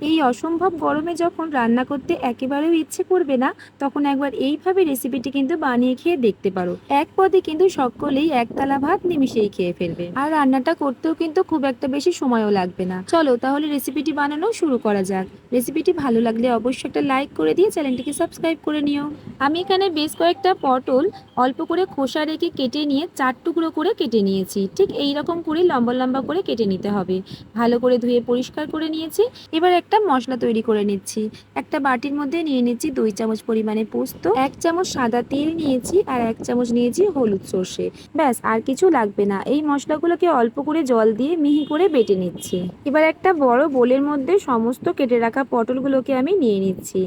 এই অসম্ভব গরমে যখন রান্না করতে একেবারেও ইচ্ছে করবে না, তখন একবার এইভাবে রেসিপিটি কিন্তু বানিয়ে খেয়ে দেখতে পারো। এক পদে কিন্তু সকলেই একতলা ভাত নিমিশেই খেয়ে ফেলবে। আর রান্নাটা করতেও কিন্তু খুব একটা বেশি সময়ও লাগবে না। চলো তাহলে রেসিপিটি বানানো শুরু করা যাক। রেসিপিটি ভালো লাগলে অবশ্যই একটা লাইক করে দিয়ে চ্যানেলটিকে সাবস্ক্রাইব করে নিও। আমি এখানে বেশ কয়েকটা পটল অল্প করে খোসা রেখে কেটে নিয়ে চার টুকরো করে কেটে নিয়েছি। ঠিক এই রকম করে লম্বা লম্বা করে কেটে নিতে হবে। ভালো করে ধুয়ে পরিষ্কার করে নিয়েছি। এবার একটা মশলা তৈরি করে নিচ্ছি। একটা বাটির মধ্যে নিয়ে নিচ্ছি দুই চামচ পরিমাণে পোস্ত, এক চামচ সাদা তেল নিয়েছি আর এক চামচ নিয়েছি হলুদ সর্ষে। ব্যাস, আর কিছু লাগবে না। এই মশলাগুলোকে অল্প করে জল দিয়ে মিহি করে বেটে নিচ্ছি। এবার একটা বড় বোলের মধ্যে সমস্ত কেটে রাখা পটলগুলোকে আমি নিয়ে নিচ্ছি।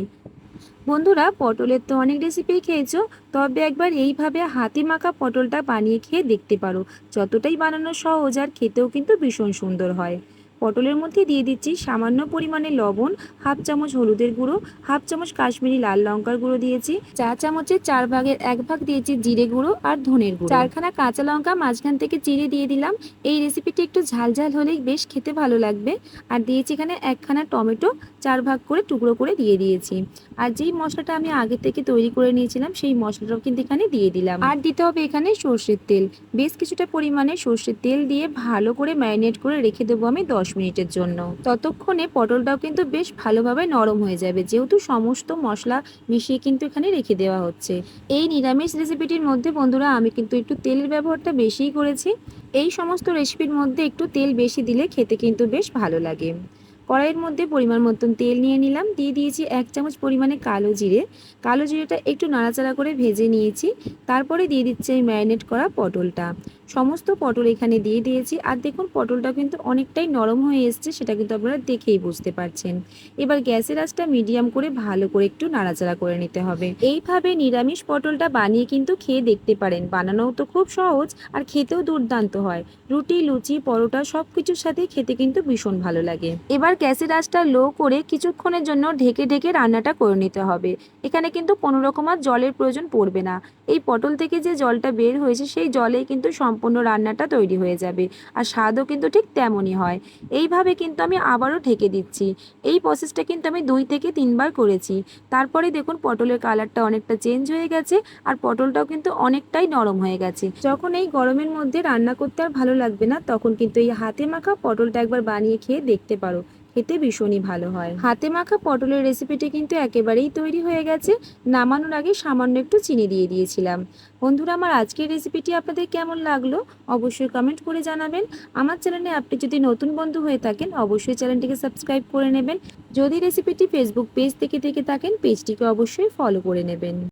বন্ধুরা, পটলের তো অনেক রেসিপি খেয়েছো, তবে একবার এইভাবে হাতে মাখা পটলটা বানিয়ে খেয়ে দেখতে পারো। যতটাই বানানো সহজ আর খেতেও কিন্তু ভীষণ সুন্দর হয়। পটলের মধ্যে দিয়ে দিচ্ছি সামান্য পরিমাণে লবণ, হাফ চামচ হলুদের গুঁড়ো, হাফ চামচ কাশ্মীরি লাল লঙ্কার গুঁড়ো দিয়েছি, চা চামচের চার ভাগের এক ভাগ দিয়েছি জিরে গুঁড়ো আর ধনের গুঁড়ো। চারখানা কাঁচা লঙ্কা মাঝখান থেকে চিড়ে দিয়ে দিলাম। এই রেসিপিটি একটু ঝাল ঝাল হলেই বেশ খেতে ভালো লাগবে। আর দিয়েছি এখানে একখানা টমেটো, চার ভাগ করে টুকরো করে দিয়ে দিয়েছি। আর যেই মশলাটা আমি আগে থেকে তৈরি করে নিয়েছিলাম, সেই মশলাটাও কিন্তু এখানে দিয়ে দিলাম। আর দিতে হবে এখানে সর্ষের তেল। বেশ কিছুটা পরিমাণে সর্ষের তেল দিয়ে ভালো করে ম্যারিনেট করে রেখে দেবো আমি দশ মিনিটের জন্য। ততক্ষণে পটলটাও কিন্তু বেশ ভালোভাবে নরম হয়ে যাবে। যেহেতু সমস্ত মশলা মিশিয়ে কিন্তু এখানে রেখে দেওয়া হচ্ছে। এই নিরামিষ রেসিপিটির মধ্যে বন্ধুরা, আমি কিন্তু একটু তেলের ব্যবহারটা বেশিই করেছি। এই সমস্ত রেসিপির মধ্যে একটু তেল বেশি দিলে খেতে কিন্তু বেশ ভালো লাগে। কড়াইয়ের মধ্যে পরিমাণ মতন তেল নিয়ে নিলাম। দিয়ে দিয়েছি এক চামচ পরিমাণে কালো জিরে। কালো জিরেটা একটু নাড়াচাড়া করে ভেজে নিয়েছি। তারপরে দিয়ে দিচ্ছি এই ম্যারিনেট করা পটলটা। সমস্ত পটল এখানে দিয়ে দিয়েছি। আর দেখুন, পটলটা কিন্তু অনেকটাই নরম হয়ে এসছে, সেটা কিন্তু আপনারা দেখেই বুঝতে পারছেন। এবার গ্যাসের আঁচটা মিডিয়াম করে ভালো করে একটু নাড়াচাড়া করে নিতে হবে। এইভাবে নিরামিষ পটলটা বানিয়ে কিন্তু খেয়ে দেখতে পারেন। বানানোও তো খুব সহজ আর খেতেও দুর্দান্ত হয়। রুটি, লুচি, পরোটা সব কিছুর সাথে খেতে কিন্তু ভীষণ ভালো লাগে। এবার গ্যাসের আঁচটা লো করে কিছুক্ষণের জন্য ঢেকে ঢেকে রান্নাটা করে নিতে হবে। এখানে কিন্তু কোনো রকম আর জলের প্রয়োজন পড়বে না। এই পটল থেকে যে জলটা বের হয়েছে, সেই জলেই কিন্তু সম্পূর্ণ রান্নাটা তৈরি হয়ে যাবে। আর স্বাদও কিন্তু ঠিক তেমনই হয়। এইভাবে কিন্তু আমি আবারও ঢেকে দিচ্ছি। এই প্রসেসটা কিন্তু আমি দুই থেকে তিনবার করেছি। তারপরে দেখুন পটলের কালারটা অনেকটা চেঞ্জ হয়ে গেছে আর পটলটাও কিন্তু অনেকটাই নরম হয়ে গেছে। যখন এই গরমের মধ্যে রান্না করতে আর ভালো লাগবে না, তখন কিন্তু এই হাতে মাখা পটলটা একবার বানিয়ে খেয়ে দেখতে পারো। খেতে ভীষণই ভালো হয়। হাতে মাখা পটলের রেসিপিটি কিন্তু একেবারেই তৈরি হয়ে গেছে। নামানোর আগে সামান্য একটু চিনি দিয়ে দিয়েছিলাম। বন্ধুরা, আমার আজকের রেসিপিটি আপনাদের কেমন লাগল? অবশ্যই কমেন্ট করে জানাবেন। আমার চ্যানেলে আপনি যদি নতুন বন্ধু হয়ে থাকেন, অবশ্যই চ্যানেলটিকে সাবস্ক্রাইব করে নেবেন। যদি রেসিপিটি ফেসবুক পেজ থেকে থেকে থাকেন পেজটিকে অবশ্যই ফলো করে নেবেন।